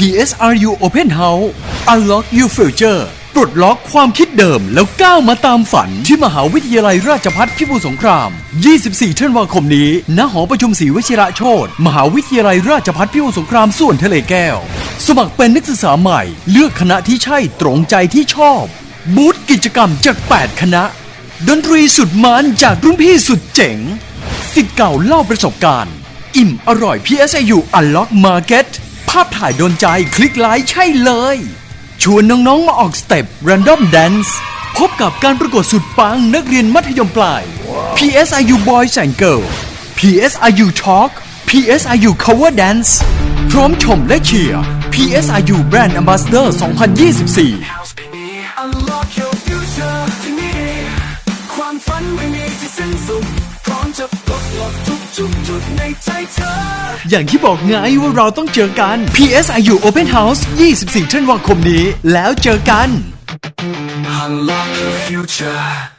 PSRU Open House Unlock Your Future ปลดล็อกความคิดเดิมแล้วก้าวมาตามฝันที่มหาวิทยาลัยราชภัฏพิบูลสงคราม 24ธันวาคมนี้ ณ หอประชุมศรีวชิระโชตมหาวิทยาลัยราชภัฏพิบูลสงครามส่วนทะเลแก้ว สมัครเป็นนักศึกษาใหม่ เลือกคณะที่ใช่ตรงใจที่ชอบ บูธกิจกรรมจาก 8 คณะ ดนตรีสุดมันจากรุ่นพี่สุดเจ๋งสิทธิ์เก่าเล่าประสบการณ์ อิ่มอร่อย PSIU Unlock Market าพถ่ายโดนใจคลิกไลค์ใช่เลย ชวนน้อง ๆ มาออกสเต็ป Random Dance พบกับการประกวดสุดปังนักเรียนมัธยมปลาย PSIU Boys and Girls PSIU Talk PSIU Cover Dance พร้อมชมและเชียร์ PSIU Brand Ambassador 2024 อย่างที่บอกไงว่าเราต้องเจอกัน PSIU Open House 24ธันวาคมนี้ แล้วเจอกัน Unlock your future